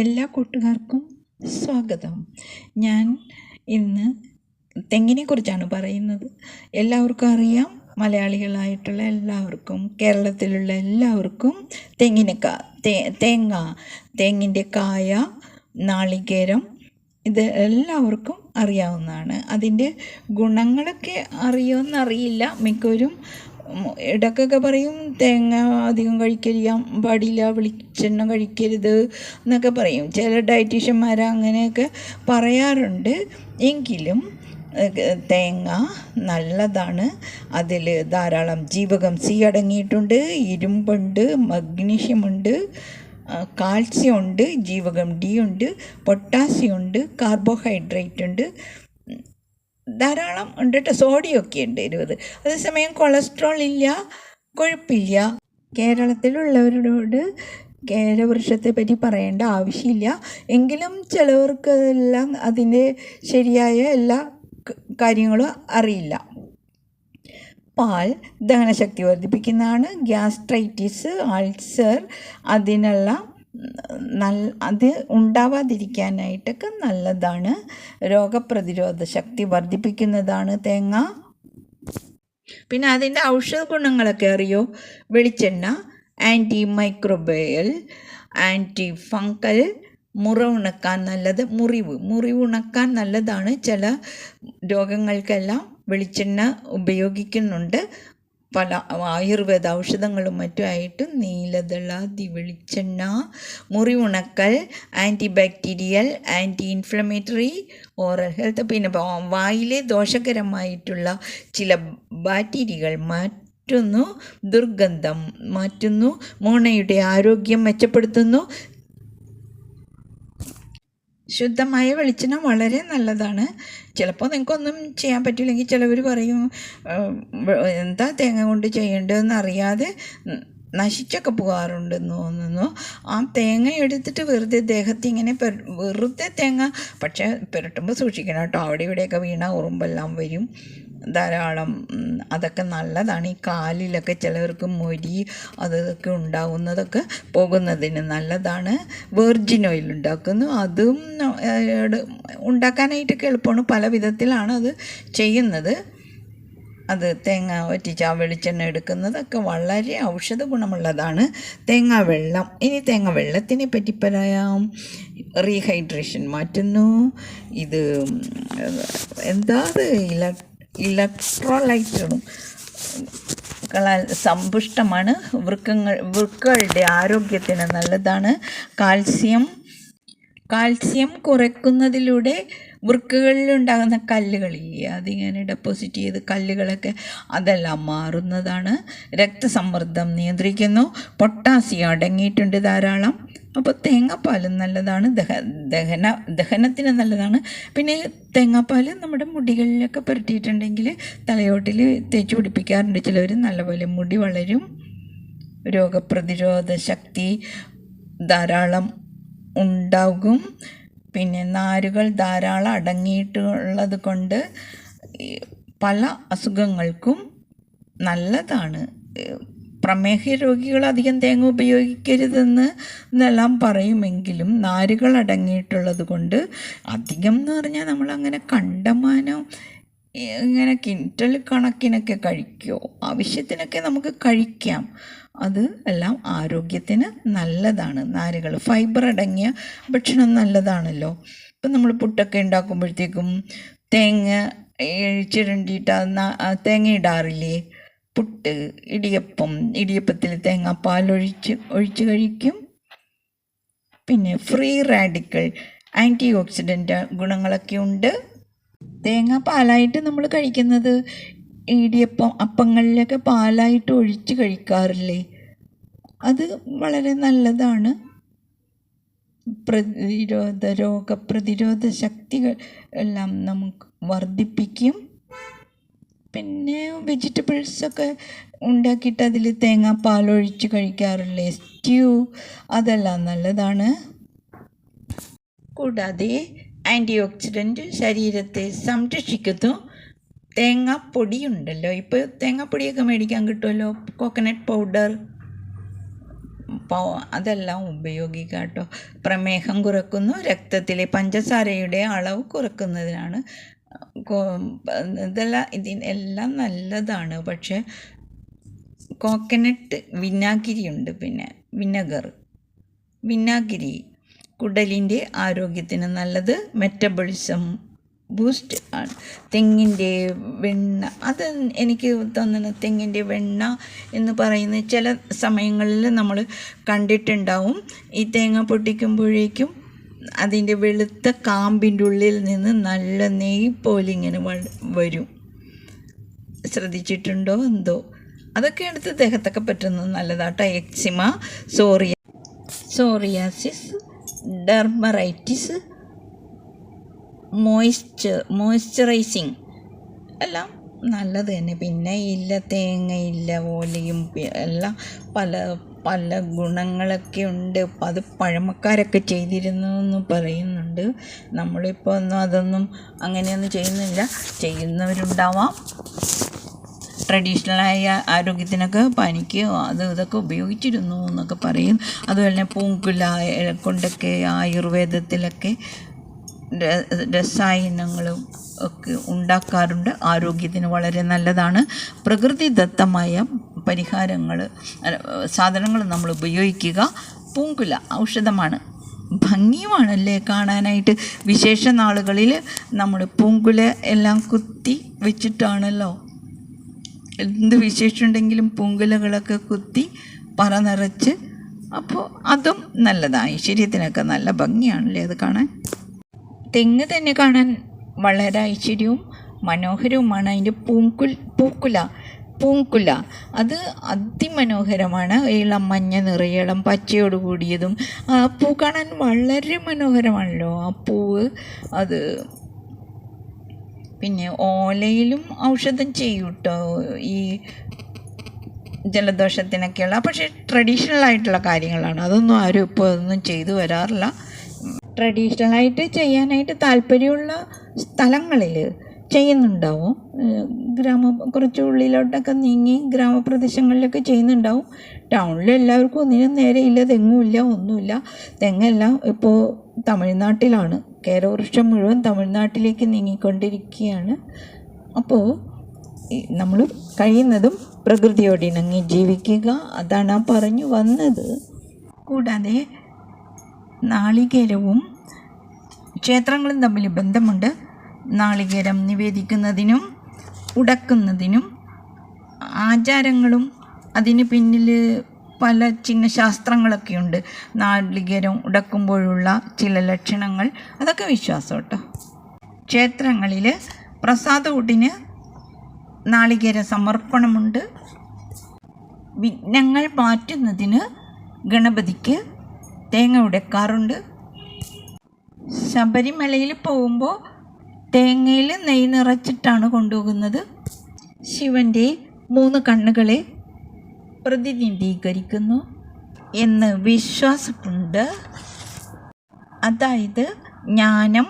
എല്ലാ കൂട്ടുകാർക്കും സ്വാഗതം. ഞാൻ ഇന്ന് തെങ്ങിനെ കുറിച്ചാണ് പറയുന്നത്. എല്ലാവർക്കും അറിയാം മലയാളികളായിട്ടുള്ള എല്ലാവർക്കും കേരളത്തിലുള്ള എല്ലാവർക്കും തെങ്ങിന് തേങ്ങ തെങ്ങിന്റെ കായ നാളികേരം ഇത് എല്ലാവർക്കും അറിയാവുന്നതാണ്. അതിന്റെ ഗുണങ്ങളൊക്കെ അറിയുമെന്നറിയില്ല മിക്കവരും. ഇടയ്ക്കൊക്കെ പറയും തേങ്ങ അധികം കഴിക്കരുത് പാടില്ല വെളിച്ചെണ്ണ കഴിക്കരുത് എന്നൊക്കെ പറയും. ചില ഡയറ്റീഷ്യന്മാർ അങ്ങനെയൊക്കെ പറയാറുണ്ട്. എങ്കിലും തേങ്ങ നല്ലതാണ്. അതിൽ ധാരാളം ജീവകം സി അടങ്ങിയിട്ടുണ്ട് ഇരുമ്പുണ്ട് മഗ്നീഷ്യമുണ്ട് കാൽസ്യം ഉണ്ട് ജീവകം ഡി ഉണ്ട് പൊട്ടാസ്യം ഉണ്ട് കാർബോഹൈഡ്രേറ്റ് ഉണ്ട് ധാരാളം ഉണ്ട് കേട്ടോ സോഡിയം ഒക്കെ ഉണ്ട് ഇരുപത്. അതേസമയം കൊളസ്ട്രോൾ ഇല്ല കൊഴുപ്പില്ല. കേരളത്തിലുള്ളവരോട് കേരവൃക്ഷത്തെ പറ്റി പറയേണ്ട ആവശ്യമില്ല. എങ്കിലും ചിലവർക്ക് എല്ലാം അതിന്റെ ശരിയായ എല്ലാ കാര്യങ്ങളും അറിയില്ല. പാൽ ദഹനശക്തി വർദ്ധിപ്പിക്കുന്നതാണ്. ഗ്യാസ്ട്രൈറ്റിസ് അൾസർ അതിനുള്ള നല്ല അത് ഉണ്ടാവാതിരിക്കാനായിട്ടൊക്കെ നല്ലതാണ്. രോഗപ്രതിരോധ ശക്തി വർദ്ധിപ്പിക്കുന്നതാണ് തേങ്ങ. പിന്നെ അതിന്റെ ഔഷധ ഗുണങ്ങളൊക്കെ അറിയോ? വെളിച്ചെണ്ണ ആന്റി മൈക്രോബയൽ ആന്റി ഫങ്കൽ മുറ ഉണക്കാൻ നല്ലത് മുറിവ് മുറിവ് ഉണക്കാൻ നല്ലതാണ്. ചില രോഗങ്ങൾക്കെല്ലാം വെളിച്ചെണ്ണ ഉപയോഗിക്കുന്നുണ്ട്. പല ആയുർവേദ ഔഷധങ്ങളും മറ്റുമായിട്ട് നീലദള വെളിച്ചെണ്ണ മുറിവുണക്കൽ anti bacterial anti inflammatory oral health. പിന്നെ വായിലെ ദോഷകരമായിട്ടുള്ള ചില ബാക്ടീരിയകൾ മാറ്റുന്നു. ദുർഗന്ധം മാറ്റുന്നു. മോണയുടെ ആരോഗ്യം മെച്ചപ്പെടുത്തുന്നു. ശുദ്ധമായ വെളിച്ചെണ്ണ വളരെ നല്ലതാണ്. ചിലപ്പോൾ നിങ്ങൾക്കൊന്നും ചെയ്യാൻ പറ്റില്ലെങ്കിൽ ചിലവർ പറയും എന്താ തേങ്ങ കൊണ്ട് ചെയ്യേണ്ടതെന്ന് അറിയാതെ നശിച്ചൊക്കെ പോകാറുണ്ടെന്ന് തോന്നുന്നു. ആ തേങ്ങ എടുത്തിട്ട് വെറുതെ ദേഹത്ത് ഇങ്ങനെ വെറുതെ തേങ്ങ പക്ഷേ പുരട്ടുമ്പോൾ സൂക്ഷിക്കണം കേട്ടോ. അവിടെ ഇവിടെയൊക്കെ വീണ ഉറുമ്പെല്ലാം വരും. ധാരാളം അതൊക്കെ നല്ലതാണ്. ഈ കാലിലൊക്കെ ചിലവർക്ക് മൊരി അതൊക്കെ ഉണ്ടാവുന്നതൊക്കെ പോകുന്നതിന് നല്ലതാണ്. വെർജിൻ ഓയിൽ ഉണ്ടാക്കുന്നു. അതും ഉണ്ടാക്കാനായിട്ടൊക്കെ എളുപ്പമാണ്. പല വിധത്തിലാണ് അത് ചെയ്യുന്നത്. അത് തേങ്ങ വറ്റിച്ച് ആ വെളിച്ചെണ്ണ എടുക്കുന്നതൊക്കെ വളരെ ഔഷധ ഗുണമുള്ളതാണ്. തേങ്ങ വെള്ളം. ഇനി തേങ്ങ വെള്ളത്തിനെ പറ്റി പറയാം. റീഹൈഡ്രേഷൻ മാറ്റുന്നു. ഇത് എന്താ അത്? ഇല ഇലക്ട്രോലൈറ്റും സമ്പുഷ്ടമാണ്. വൃക്കങ്ങൾ വൃക്കകളുടെ ആരോഗ്യത്തിന് നല്ലതാണ്. കാൽസ്യം കാൽസ്യം കുറയ്ക്കുന്നതിലൂടെ വൃക്കകളിലുണ്ടാകുന്ന കല്ലുകളില്ലേ അതിങ്ങനെ ഡെപ്പോസിറ്റ് ചെയ്ത് കല്ലുകളൊക്കെ അതെല്ലാം മാറുന്നതാണ്. രക്തസമ്മർദ്ദം നിയന്ത്രിക്കുന്നു. പൊട്ടാസ്യം അടങ്ങിയിട്ടുണ്ട് ധാരാളം. അപ്പോൾ തേങ്ങാപ്പാൽ നല്ലതാണ്. ദഹ ദഹന ദഹനത്തിന് നല്ലതാണ്. പിന്നെ തേങ്ങാപ്പാൽ നമ്മുടെ മുടികളിലൊക്കെ പുരട്ടിയിട്ടുണ്ടെങ്കിൽ തലയോട്ടിൽ തേച്ച് പിടിപ്പിക്കാറുണ്ട്. ചിലവർ നല്ലപോലെ മുടി വളരും. രോഗപ്രതിരോധ ശക്തി ധാരാളം ഉണ്ടാകും. പിന്നെ നാരുകൾ ധാരാളം അടങ്ങിയിട്ടുള്ളത് കൊണ്ട് പല അസുഖങ്ങൾക്കും നല്ലതാണ്. പ്രമേഹ രോഗികൾ അധികം തേങ്ങ ഉപയോഗിക്കരുതെന്ന് എന്നെല്ലാം പറയുമെങ്കിലും നാരുകൾ അടങ്ങിയിട്ടുള്ളത് കൊണ്ട് അധികം എന്ന് പറഞ്ഞാൽ നമ്മളങ്ങനെ കണ്ടമാനം ഇങ്ങനെ കിന്റൽ കണക്കിനൊക്കെ കഴിക്കുമോ ആവശ്യത്തിനൊക്കെ നമുക്ക് കഴിക്കാം. അത് എല്ലാം ആരോഗ്യത്തിന് നല്ലതാണ്. നാരുകൾ ഫൈബർ അടങ്ങിയ ഭക്ഷണം നല്ലതാണല്ലോ. ഇപ്പം നമ്മൾ പുട്ടൊക്കെ ഉണ്ടാക്കുമ്പോഴത്തേക്കും തേങ്ങ ചിരണ്ടിയിട്ട് തേങ്ങ ഇടാറില്ലേ? പുട്ട് ഇടിയപ്പം ഇടിയപ്പത്തിൽ തേങ്ങാപ്പാൽ ഒഴിച്ച് ഒഴിച്ച് കഴിക്കും. പിന്നെ ഫ്രീ റാഡിക്കൽ ആന്റി ഓക്സിഡന്റ് ഗുണങ്ങളൊക്കെ ഉണ്ട്. തേങ്ങ പാലായിട്ട് നമ്മൾ കഴിക്കുന്നത്. ഇടിയപ്പം അപ്പങ്ങളിലൊക്കെ പാലായിട്ട് ഒഴിച്ച് കഴിക്കാറില്ലേ? അത് വളരെ നല്ലതാണ്. പ്രതിരോധ രോഗപ്രതിരോധ ശക്തികൾ എല്ലാം നമുക്ക് വർദ്ധിപ്പിക്കും. പിന്നെ വെജിറ്റബിൾസൊക്കെ ഉണ്ടാക്കിയിട്ട് അതിൽ തേങ്ങാപ്പാൽ ഒഴിച്ച് കഴിക്കാറില്ലേ? സ്റ്റ്യൂ അതെല്ലാം നല്ലതാണ്. കൂടാതെ ആന്റി ഓക്സിഡന്റ് ശരീരത്തെ സംരക്ഷിക്കുന്നു. തേങ്ങാപ്പൊടി ഉണ്ടല്ലോ ഇപ്പോൾ തേങ്ങാപ്പൊടിയൊക്കെ മേടിക്കാൻ കിട്ടുമല്ലോ? കോക്കനട്ട് പൗഡർ അതെല്ലാം ഉപയോഗിക്കുക കേട്ടോ. പ്രമേഹം കുറക്കുന്നു. രക്തത്തിലെ പഞ്ചസാരയുടെ അളവ് കുറക്കുന്നതിനാണ്. ഇതെല്ലാം ഇതിനെല്ലാം നല്ലതാണ്. പക്ഷേ കോക്കനട്ട് വിനാഗിരിയുണ്ട് പിന്നെ. വിനഗർ. വിനാഗിരി. കുടലിന്റെ ആരോഗ്യത്തിന് നല്ലത്. മെറ്റബോളിസം ബൂസ്റ്റ് ആണ്. തെങ്ങിന്റെ വെണ്ണ അത് എനിക്ക് തോന്നുന്നു തെങ്ങിന്റെ വെണ്ണ എന്ന് പറയുന്ന ചില സമയങ്ങളിൽ നമ്മൾ കണ്ടിട്ടുണ്ടാവും. ഈ തേങ്ങ പൊട്ടിക്കുമ്പോഴേക്കും അതിന്റെ വെളുത്ത കാമ്പിന്റെ ഉള്ളിൽ നിന്ന് നല്ല നെയ് പോലെ ഇങ്ങനെ വരും. ശ്രദ്ധിച്ചിട്ടുണ്ടോ എന്തോ? അതൊക്കെ എടുത്ത് ദേഹത്തൊക്കെ പറ്റുന്നത് നല്ലതാട്ടോ. Eczema സോറിയ psoriasis dermatitis moisture moisturising എല്ലാം നല്ലത് തന്നെ. പിന്നെ ഇല്ല തേങ്ങയില്ല ഓലയും എല്ലാം പല പല ഗുണങ്ങളൊക്കെ ഉണ്ട്. അത് പഴമക്കാരൊക്കെ ചെയ്തിരുന്നു എന്ന് പറയുന്നുണ്ട്. നമ്മളിപ്പോൾ ഒന്നും അതൊന്നും അങ്ങനെയൊന്നും ചെയ്യുന്നില്ല. ചെയ്യുന്നവരുണ്ടാവാം. ട്രഡീഷണലായ ആരോഗ്യത്തിനൊക്കെ പനിക്ക് അത് ഇതൊക്കെ ഉപയോഗിച്ചിരുന്നു എന്നൊക്കെ പറയും. അതുപോലെ തന്നെ പൂങ്കുല കൊണ്ടൊക്കെ ആയുർവേദത്തിലൊക്കെ രസായനങ്ങളും ഒക്കെ ഉണ്ടാക്കാറുണ്ട്. ആരോഗ്യത്തിന് വളരെ നല്ലതാണ്. പ്രകൃതിദത്തമായ പരിഹാരങ്ങൾ സാധനങ്ങൾ നമ്മൾ ഉപയോഗിക്കുക. പൂങ്കുല ഔഷധമാണ്. ഭംഗിയുമാണല്ലേ കാണാനായിട്ട്. വിശേഷ നാളുകളിൽ നമ്മൾ പൂങ്കുല എല്ലാം കുത്തി വെച്ചിട്ടാണല്ലോ എന്ത് വിശേഷമുണ്ടെങ്കിലും പൂങ്കുലകളൊക്കെ കുത്തി പറ നിറച്ച്. അപ്പോൾ അതും നല്ലതാണ് ഐശ്വര്യത്തിനൊക്കെ നല്ല ഭംഗിയാണല്ലേ അത് കാണാൻ? തെങ്ങ് തന്നെ കാണാൻ വളരെ ഐശ്വര്യവും മനോഹരവുമാണ്. അതിന്റെ പൂങ്കുൽ പൂക്കുല പൂങ്കുല. അത് അതിമനോഹരമാണ്. ഇളം മഞ്ഞ നിറയളം പച്ചയോട് കൂടിയതും. ആ പൂ കാണാൻ വളരെ മനോഹരമാണല്ലോ. ആ പൂവ് അത് പിന്നെ ഓലയിലും ഔഷധം ചെയ്യും കേട്ടോ ഈ ജലദോഷത്തിനൊക്കെയുള്ള പക്ഷേ ട്രഡീഷണൽ ആയിട്ടുള്ള കാര്യങ്ങളാണ്. അതൊന്നും ആരും ഇപ്പോൾ ഒന്നും ചെയ്തു വരാറില്ല. ട്രഡീഷണലായിട്ട് ചെയ്യാനായിട്ട് താല്പര്യമുള്ള സ്ഥലങ്ങളിൽ ചെയ്യുന്നുണ്ടാവും. ഗ്രാമ കുറച്ച് ഉള്ളിലോട്ടൊക്കെ നീങ്ങി ഗ്രാമപ്രദേശങ്ങളിലൊക്കെ ചെയ്യുന്നുണ്ടാവും. ടൗണിൽ എല്ലാവർക്കും ഒന്നിനും നേരെയില്ല തെങ്ങുമില്ല ഒന്നുമില്ല. തെങ്ങെല്ലാം ഇപ്പോൾ തമിഴ്നാട്ടിലാണ്. കേരവൃക്ഷം മുഴുവൻ തമിഴ്നാട്ടിലേക്ക് നീങ്ങിക്കൊണ്ടിരിക്കുകയാണ്. അപ്പോൾ നമ്മൾ കഴിയുന്നതും പ്രകൃതിയോട് ഇണങ്ങി ജീവിക്കുക. അതാണ് ആ പറഞ്ഞു വന്നത്. കൂടാതെ നാളികേരവും ക്ഷേത്രങ്ങളും തമ്മിൽ ബന്ധമുണ്ട്. നാളികേരം നിവേദിക്കുന്നതിനും ഉടക്കുന്നതിനും ആചാരങ്ങളും അതിന് പിന്നിൽ പല ചിഹ്നശാസ്ത്രങ്ങളൊക്കെ ഉണ്ട് നാളികേരം ഉടക്കുമ്പോഴുള്ള ചില ലക്ഷണങ്ങൾ. അതൊക്കെ വിശ്വാസം കേട്ടോ ക്ഷേത്രങ്ങളിൽ പ്രസാദകൂട്ടിന് നാളികേര സമർപ്പണമുണ്ട്. വിഘ്നങ്ങൾ മാറ്റുന്നതിന് ഗണപതിക്ക് തേങ്ങ ഉടക്കാറുണ്ട്. ശബരിമലയിൽ പോകുമ്പോൾ തേങ്ങയിൽ നെയ് നിറച്ചിട്ടാണ് കൊണ്ടുപോകുന്നത്. ശിവന്റെ മൂന്ന് കണ്ണുകളെ പ്രതിനിധീകരിക്കുന്നു എന്ന് വിശ്വാസമുണ്ട്. അതായത് ജ്ഞാനം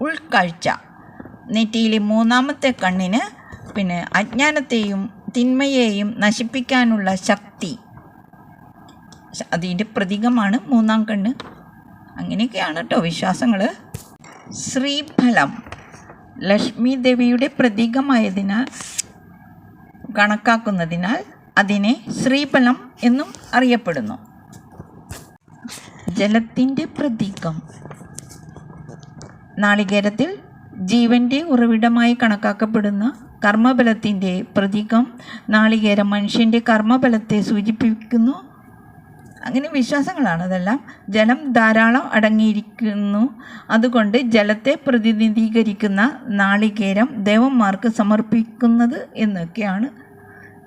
ഉൾക്കാഴ്ച. നെറ്റിയിലെ മൂന്നാമത്തെ കണ്ണിന് പിന്നെ അജ്ഞാനത്തെയും തിന്മയെയും നശിപ്പിക്കാനുള്ള ശക്തി. അതിന്റെ പ്രതീകമാണ് മൂന്നാം കണ്ണ്. അങ്ങനെയൊക്കെയാണ് കേട്ടോ വിശ്വാസങ്ങൾ ശ്രീഫലം. ലക്ഷ്മി ദേവിയുടെ പ്രതീകമായതിനാൽ കണക്കാക്കുന്നതിനാൽ അതിനെ ശ്രീഫലം എന്നും അറിയപ്പെടുന്നു. ജലത്തിന്റെ പ്രതീകം. നാളികേരത്തിൽ ജീവന്റെ ഉറവിടമായി കണക്കാക്കപ്പെടുന്ന കർമ്മബലത്തിന്റെ പ്രതീകം നാളികേരം മനുഷ്യന്റെ കർമ്മബലത്തെ സൂചിപ്പിക്കുന്നു. അങ്ങനെ വിശ്വാസങ്ങളാണ് അതെല്ലാം. ജലം ധാരാളം അടങ്ങിയിരിക്കുന്നു. അതുകൊണ്ട് ജലത്തെ പ്രതിനിധീകരിക്കുന്ന നാളികേരം ദേവന്മാർക്ക് സമർപ്പിക്കുന്നത് എന്നൊക്കെയാണ്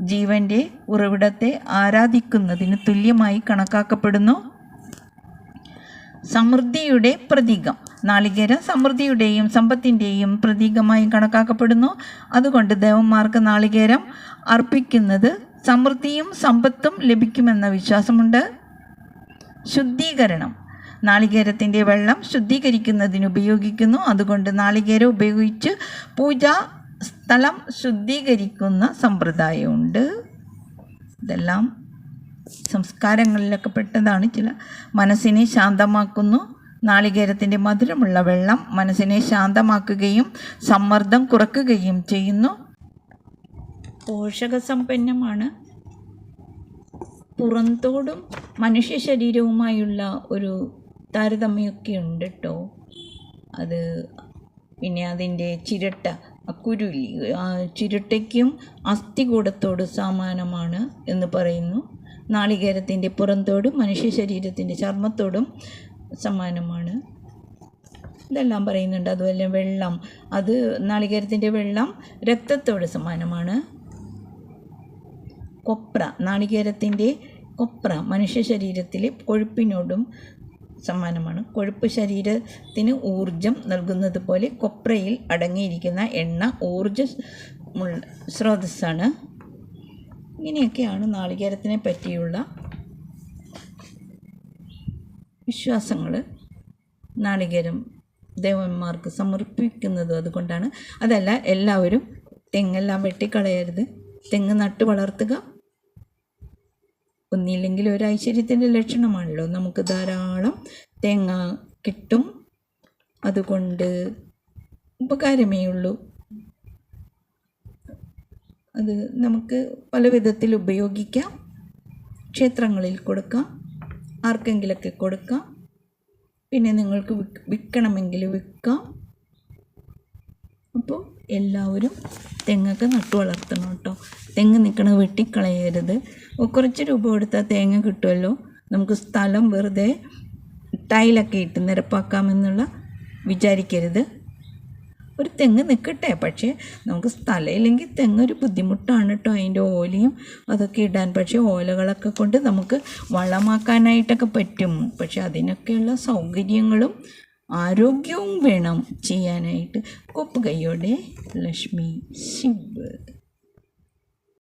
ജീവന്റെ ഉറവിടത്തെ ആരാധിക്കുന്നതിന് തുല്യമായി കണക്കാക്കപ്പെടുന്നു. സമൃദ്ധിയുടെ പ്രതീകം. നാളികേര സമൃദ്ധിയുടെയും സമ്പത്തിന്റെയും പ്രതീകമായി കണക്കാക്കപ്പെടുന്നു. അതുകൊണ്ട് ദേവന്മാർക്ക് നാളികേരം അർപ്പിക്കുന്നത് സമൃദ്ധിയും സമ്പത്തും ലഭിക്കുമെന്ന വിശ്വാസമുണ്ട്. ശുദ്ധീകരണം. നാളികേരത്തിന്റെ വെള്ളം ശുദ്ധീകരിക്കുന്നതിന് ഉപയോഗിക്കുന്നു. അതുകൊണ്ട് നാളികേരം ഉപയോഗിച്ച് പൂജാ സ്ഥലം ശുദ്ധീകരിക്കുന്ന സമ്പ്രദായമുണ്ട്. ഇതെല്ലാം സംസ്കാരങ്ങളിലൊക്കെ പെട്ടതാണ്. ചില മനസ്സിനെ ശാന്തമാക്കുന്നു. നാളികേരത്തിന്റെ മധുരമുള്ള വെള്ളം മനസ്സിനെ ശാന്തമാക്കുകയും സമ്മർദ്ദം കുറക്കുകയും ചെയ്യുന്നു. പോഷകസമ്പന്നമാണ്. പുറന്തോടും മനുഷ്യ ശരീരവുമായുള്ള ഒരു താരതമ്യമൊക്കെ ഉണ്ട് കേട്ടോ അത് പിന്നെ അതിന്റെ ചിരട്ട കുരുലി ചിരട്ടയ്ക്കും അസ്ഥികൂടത്തോട് സമാനമാണ് എന്ന് പറയുന്നു. നാളികേരത്തിന്റെ പുറന്തോടും മനുഷ്യ ശരീരത്തിന്റെ ചർമ്മത്തോടും സമാനമാണ്. ഇതെല്ലാം പറയുന്നുണ്ട്. അതുപോലെ വെള്ളം അത് നാളികേരത്തിന്റെ വെള്ളം രക്തത്തോട് സമാനമാണ്. കൊപ്ര നാളികേരത്തിന്റെ കൊപ്ര മനുഷ്യ ശരീരത്തിലെ കൊഴുപ്പിനോടും സമാനമാണ് കൊഴുപ്പ് ശരീരത്തിന് ഊർജം നൽകുന്നത് പോലെ കൊപ്രയിൽ അടങ്ങിയിരിക്കുന്ന എണ്ണ ഊർജ സ്രോതസ്സാണ്. ഇങ്ങനെയൊക്കെയാണ് നാളികേരത്തിനെ പറ്റിയുള്ള വിശ്വാസങ്ങൾ നാളികേരം ദേവന്മാർക്ക് സമർപ്പിക്കുന്നതും അതുകൊണ്ടാണ്. അതല്ല എല്ലാവരും തെങ്ങെല്ലാം വെട്ടിക്കളയരുത്. തെങ്ങ് നട്ട് വളർത്തുക ഒന്നില്ലെങ്കിൽ ഒരു ഐശ്വര്യത്തിന്റെ ലക്ഷണമാണല്ലോ. നമുക്ക് ധാരാളം തേങ്ങ കിട്ടും. അതുകൊണ്ട് ഉപകാരമേ ഉള്ളൂ. അത് നമുക്ക് പല വിധത്തിൽ ഉപയോഗിക്കാം. ക്ഷേത്രങ്ങളിൽ കൊടുക്കാം. ആർക്കെങ്കിലൊക്കെ കൊടുക്കാം. പിന്നെ നിങ്ങൾക്ക് വിൽക്കണമെങ്കിൽ വിൽക്കാം. അപ്പോൾ എല്ലാവരും തെങ്ങൊക്കെ നട്ടു വളർത്തണം കേട്ടോ. തെങ്ങ് നിൽക്കണ വെട്ടിക്കളയരുത്. കുറച്ച് രൂപ കൊടുത്താൽ തേങ്ങ കിട്ടുമല്ലോ? നമുക്ക് സ്ഥലം വെറുതെ ടൈലൊക്കെ ഇട്ട് നിരപ്പാക്കാമെന്നുള്ള വിചാരിക്കരുത്. ഒരു തെങ്ങ് നിൽക്കട്ടെ പക്ഷേ നമുക്ക് സ്ഥലമില്ലെങ്കിൽ തെങ്ങ് ഒരു ബുദ്ധിമുട്ടാണ് കേട്ടോ അതിന്റെ ഓലയും അതൊക്കെ ഇടാൻ. പക്ഷേ ഓലകളൊക്കെ കൊണ്ട് നമുക്ക് വളമാക്കാനായിട്ടൊക്കെ പറ്റും. പക്ഷെ അതിനൊക്കെയുള്ള സൗകര്യങ്ങളും ആരോഗ്യവും വേണം ചെയ്യാനായിട്ട്. കൊപ്പ് ലക്ഷ്മി ശിവ്